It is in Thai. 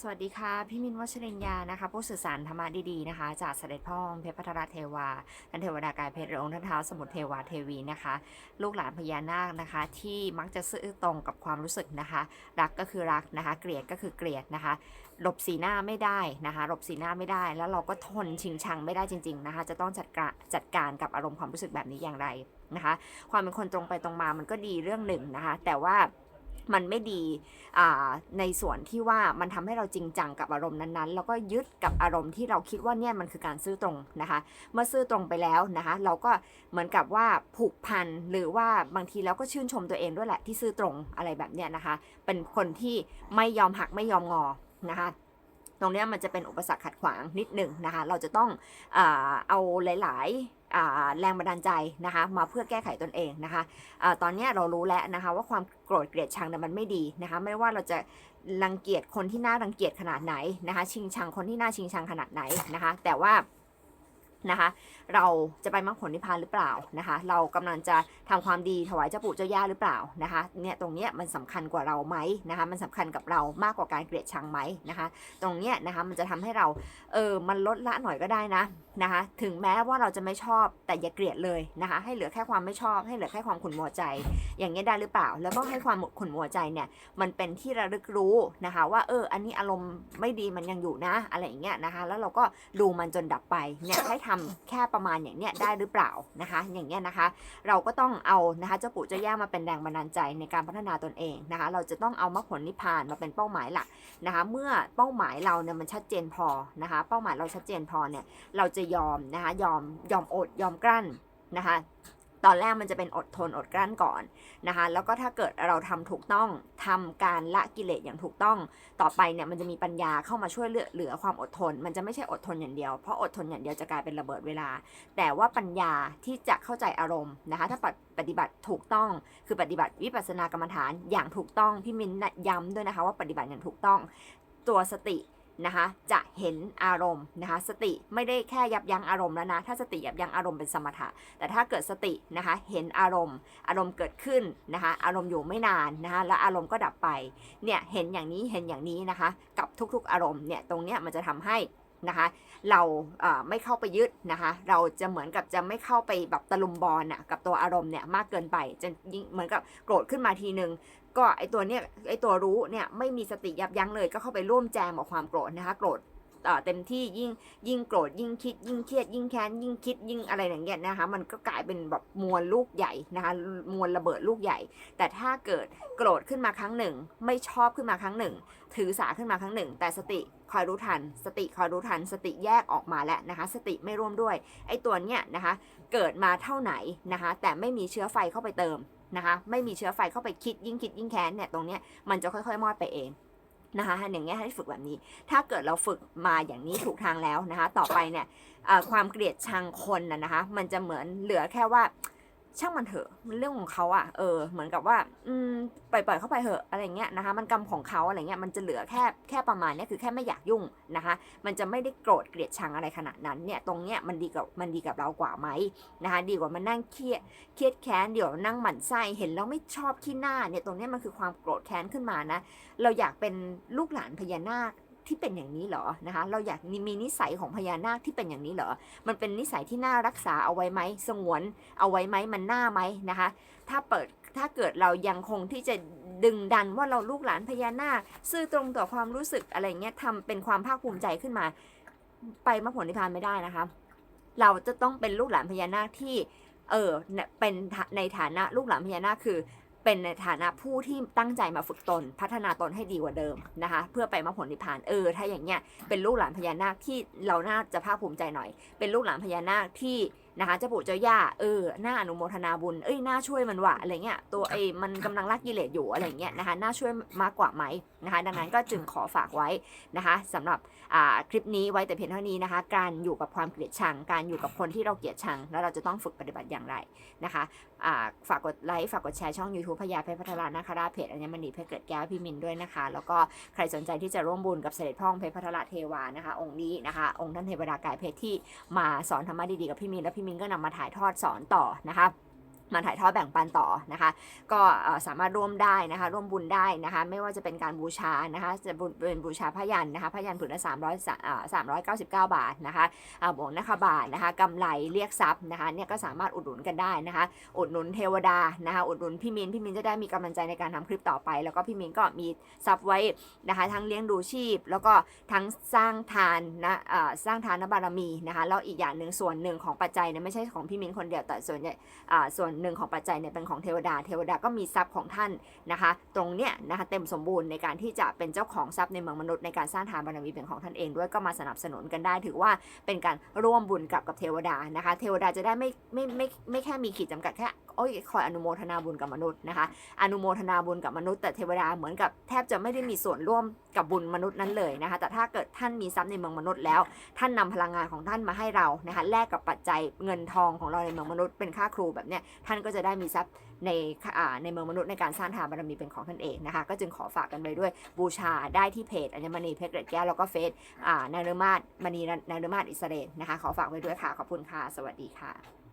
สวัสดีค่ะ พี่มินวัชรินยานะคะ ผู้สื่อสารธรรมะดีๆนะคะ จากเสด็จพ่อองค์เพชรพัทรเทวาท่านเทวดากายเพชรอองค์ท่านเท้าสมุทรเทวาเทวีนะคะ ลูกหลานพญานาคนะคะ ที่มักจะซื่อตรงกับความรู้สึกนะคะ รักก็คือรักนะคะ เกลียดก็คือเกลียดนะคะหลบสีหน้าไม่ได้นะคะหลบสีหน้าไม่ได้ แล้วเราก็ทนชิงชังไม่ได้จริง ๆนะคะ จะต้องจัดการจัดการกับอารมณ์ความรู้สึกแบบนี้อย่างไรนะคะ ความเป็นคนตรงไปตรงมามันก็ดีเรื่องหนึ่งนะคะ แต่ว่า มันไม่ดีในส่วนที่ว่ามันทำให้เราจริงจังกับอารมณ์นั้นๆ แล้วก็ยึดกับอารมณ์ที่เราคิดว่าเนี่ยมันคือการซื่อตรงนะคะ เมื่อซื่อตรงไปแล้วนะคะ เราก็เหมือนกับว่าผูกพันหรือว่าบางทีเราก็ชื่นชมตัวเองด้วยแหละที่ซื่อตรงอะไรแบบเนี้ยนะคะ เป็นคนที่ไม่ยอมหักไม่ยอมงอนะคะตรงเนี้ยมันจะเป็นอุปสรรคขัดขวางนิดหนึ่งนะคะ เราจะต้องอเอาหลายๆอ่ แรงบันดาลใจนะคะ มาเพื่อแก้ไขตนเองนะคะอาตอนนี้เรารู้แล้วนะคะ ว่าความโกรธเกลียดชังเนี่ยมันไม่ดีนะคะ ไม่ว่าเราจะรังเกียจคนที่น่ารังเกียจขนาดไหนนะคะ ชิงชังคนที่น่าชิงชังขนาดไหนนะคะ แต่ว่านะคะเราจะไปมรรคผลนิพพานหรือเปล่านะคะ เรากำลังจะทำความดีถวายเจ้าปู่เจ้าย่าหรือเปล่านะคะเนี่ยตรงเนี้ยมันสำคัญกว่าเราไหมนะคะ มันสำคัญกับเรามากกว่าการเกลียดชังไหมนะคะ ตรงเนี้ยนะคะมันจะทำให้เราเออมันลดละหน่อยก็ได้นะ นะคะถึงแม้ว่าเราจะไม่ชอบแต่อย่าเกลียดเลยนะคะให้เหลือแค่ความไม่ชอบ ให้เหลือแค่ความขุ่นมัวใจ อย่างเงี้ได้หรือเปล่า แล้วก็ให้ความขุ่นมัวใจเนี่ยมันเป็นที่ระลึกรู้นะคะ ว่าเอออันนี้อารมณ์ไม่ดีมันยังอยู่นะ อะไรอย่างเงี้ยนะคะ แล้วเราก็ดูมันจนดับไปเนี่ยให้ทำแค่ประมาณอย่างเนี้ยได้หรือเปล่านะคะ อย่างเงี้ยนะคะ เราก็ต้องเอานะคะเจ้าปู่เจ้าย่ามาเป็นแรงบันดาลใจในการพัฒนาตนเองนะคะ เราจะต้องเอามรรคผลนิพพานมาเป็นเป้าหมายหลักนะคะ เมื่อเป้าหมายเราเนี่ยมันชัดเจนพอนะคะ เป้าหมายเราชัดเจนพอเนี่ยเราจะยอมนะคะยอมยอมอดยอมกลั้นนะคะตอนแรกมันจะเป็นอดทนอดกลั้นก่อนนะคะแล้วก็ถ้าเกิดเราทำถูกต้องทำการละกิเลสอย่างถูกต้อง ต่อไปเนี่ยมันจะมีปัญญาเข้ามาช่วยเหลือเหลือความอดทน มันจะไม่ใช่อดทนอย่างเดียวเพราะอดทนอย่างเดียวจะกลายเป็นระเบิดเวลา แต่ว่าปัญญาที่จะเข้าใจอารมณ์นะคะถ้าปฏิปฏิบัติถูกต้องคือปฏิบัติวิปัสสนากรรมฐานอย่างถูกต้องพี่มินย้ำด้วยนะคะว่าปฏิบัติอย่างถูกต้องตัวสติ นะคะจะเห็นอารมณ์นะคะสติไม่ได้แค่ยับยั้งอารมณ์แล้วนะ ถ้าสติยับยั้งอารมณ์เป็นสมถะ แต่ถ้าเกิดสตินะคะเห็นอารมณ์ อารมณ์เกิดขึ้นนะคะอารมณ์อยู่ไม่นานนะคะแล้วอารมณ์ก็ดับไปเนี่ยเห็นอย่างนี้เห็นอย่างนี้นะคะ กับทุกๆอารมณ์เนี่ยตรงเนี้ยมันจะทำให้ นะคะเราไม่เข้าไปยึดนะคะเราจะเหมือนกับจะไม่เข้าไปแบบตะลุมบอลน่ะกับตัวอารมณ์เนี่ยมากเกินไปจะยิ่งเหมือนกับโกรธขึ้นมาทีนึงก็ไอตัวเนี้ยไอตัวรู้เนี่ยไม่มีสติยับยั้งเลยก็เข้าไปร่วมแจมกับความโกรธนะคะโกรธ เต็มที่ยิ่งยิ่งโกรธยิ่งคิด ยิ่งเครียดยิ่งแค้นยิ่งคิดยิ่งอะไรอย่างเงี้ยนะคะ มันก็กลายเป็นแบบมวลลูกใหญ่นะคะมวลระเบิดลูกใหญ่ แต่ถ้าเกิดโกรธขึ้นมาครั้งหนึ่ง ไม่ชอบขึ้นมาครั้งหนึ่ง ถือสาขึ้นมาครั้งหนึ่ง แต่สติคอยรู้ทัน สติคอยรู้ทัน สติแยกออกมาแล้วนะคะ สติไม่ร่วมด้วย ไอตัวเนี้ยนะคะ เกิดมาเท่าไหนนะคะ แต่ไม่มีเชื้อไฟเข้าไปเติมนะคะ ไม่มีเชื้อไฟเข้าไปคิดยิ่งคิดยิ่งแค้นเนี่ยตรงเนี้ยมันจะค่อยๆ มอดไปเอง นะคะอย่างเงี้ยให้ฝึกแบบนี้ ถ้าเกิดเราฝึกมาอย่างนี้ถูกทางแล้วนะคะ ต่อไปเนี่ยความเกลียดชังคนนะนะคะ มันจะเหมือนเหลือแค่ว่า ช่างมันเถอะมันเรื่องของเขาอะเออเหมือนกับว่า อืมปล่อยปล่อยเข้าไปเถอะอะไรเงี้ยนะคะ มันกรรมของเขาอะไรเงี้ยมันจะเหลือแค่แค่ประมาณเนี้ยคือแค่ไม่อยากยุ่งนะคะ มันจะไม่ได้โกรธเกลียดชังอะไรขนาดนั้นเนี่ยตรงเนี้ยมันดีกับมันดีกับเรากว่าไหมนะคะ ดีกว่ามันนั่งเครียดเครียดแค้นเดี๋ยวนั่งหมั่นไส้เห็นแล้วไม่ชอบขี้หน้าเนี่ยตรงเนี้ยมันคือความโกรธแค้นขึ้นมานะ เราอยากเป็นลูกหลานพญานาค ที่เป็นอย่างนี้เหรอนะคะ เราอยากมีนิสัยของพญานาคที่เป็นอย่างนี้เหรอ มันเป็นนิสัยที่น่ารักษาเอาไว้ไหมสงวนเอาไว้ไหมมันน่าไหมนะคะ ถ้าเปิดถ้าเกิดเรายังคงที่จะดึงดันว่าเราลูกหลานพญานาคซื่อตรงต่อความรู้สึกอะไรเงี้ยทำเป็นความภาคภูมิใจขึ้นมา ไปมรรคผลนิพพานไม่ได้นะคะ เราจะต้องเป็นลูกหลานพญานาคที่เออเป็นในฐานะลูกหลานพญานาคคือ เป็นในฐานะผู้ที่ตั้งใจมาฝึกตน พัฒนาตนให้ดีกว่าเดิมนะคะ เพื่อไปมาผลนิพพานเออ ถ้าอย่างเงี้ยเป็นลูกหลานพญานาคที่เราน่าจะภาคภูมิใจหน่อย เป็นลูกหลานพญานาคที่ นะคะเจ้าปู่เจ้าย่าเออน่าอนุโมทนาบุญเอ้ยน่าช่วยมันว่ะอะไรเงี้ยตัวไอ้มันกำลังละกิเลสอยู่อะไรเงี้ยนะคะน่าช่วยมากกว่าไหมนะคะ ดังนั้นก็จึงขอฝากไว้นะคะสำหรับอ่าคลิปนี้ไว้แต่เพียงเท่านี้นะคะ การอยู่กับความเกลียดชัง การอยู่กับคนที่เราเกลียดชัง แล้วเราจะต้องฝึกปฏิบัติอย่างไรนะคะอ่าฝากกดไลค์ฝากกดแชร์ช่อง YouTube พญาเพชรพัฒนานาคราชเพจอัญมณีเพชรเกิดแก้วพี่มินด้วยนะคะ แล้วก็ใครสนใจที่จะร่วมบุญกับเสด็จพ่อองค์เพชรพัฒนาเทวานะคะ องค์นี้นะคะ องค์ท่านเทวดากายเพชรที่มาสอนธรรมะดีๆกับพี่มินแล้วพี่มินก็นำมาถ่ายทอดสอนต่อนะคะ มาถ่ายทอดแบ่งปันต่อนะคะ ก็สามารถร่วมได้นะคะ ร่วมบุญได้นะคะ ไม่ว่าจะเป็นการบูชานะคะ จะบุญเป็นบูชาพยันนะคะพยันผืนละ300อ่า399บาทนะคะอ่าบวกนะคบาทนะคะกำไรเรียกทรัพย์นะคะเนี่ยก็สามารถอุดหนุนกันได้นะคะ อุดหนุนเทวดานะคะ อุดหนุนพี่มินพี่มินจะได้มีกำลังใจในการทำคลิปต่อไป แล้วก็พี่มินก็มีทรัพย์ไว้นะคะ ทั้งเลี้ยงดูชีพ แล้วก็ทั้งสร้างทานนะสร้างทานบารมีนะคะแล้วอีกอย่างหนึ่งส่วนหนึ่งของปัจจัยเนี่ยไม่ใช่ของพี่มินคนเดียวแต่ส่วนใหญ่ส่วนหนึ่งของปัจจัยเนี่ยเป็นของเทวดา เทวดาก็มีทรัพย์ของท่านนะคะ ตรงเนี้ยนะคะเต็มสมบูรณ์ในการที่จะเป็นเจ้าของทรัพย์ในเมืองมนุษย์ในการสร้างทานบารมีเป็นของท่านเองด้วยก็มาสนับสนุนกันได้ถือว่าเป็นการร่วมบุญกับกับเทวดานะคะ เทวดาจะได้ไม่ไม่ไม่ไม่แค่มีขีดจำกัดแค่ โอ้ยคอยอนุโมทนาบุญกับมนุษย์นะคะ อนุโมทนาบุญกับมนุษย์แต่เทวดาเหมือนกับแทบจะไม่ได้มีส่วนร่วมกับบุญมนุษย์นั้นเลยนะคะ แต่ถ้าเกิดท่านมีทรัพย์ในเมืองมนุษย์แล้ว ท่านนำพลังงานของท่านมาให้เรานะคะ แลกกับปัจจัยเงินทองของเราในเมืองมนุษย์เป็นค่าครูแบบเนี้ย ท่านก็จะได้มีทรัพย์ในในเมืองมนุษย์ในการสร้างทานบารมีเป็นของท่านเองนะคะ ก็จึงขอฝากกันไปด้วยบูชาได้ที่เพจอัญมณีเพชรเกร็ดแก้วแล้วก็เฟซอ่านารมาศมณีนายรุมาศอิสเรนนะคะ ขอฝากไว้ด้วยค่ะ ขอบคุณค่ะ สวัสดีค่ะ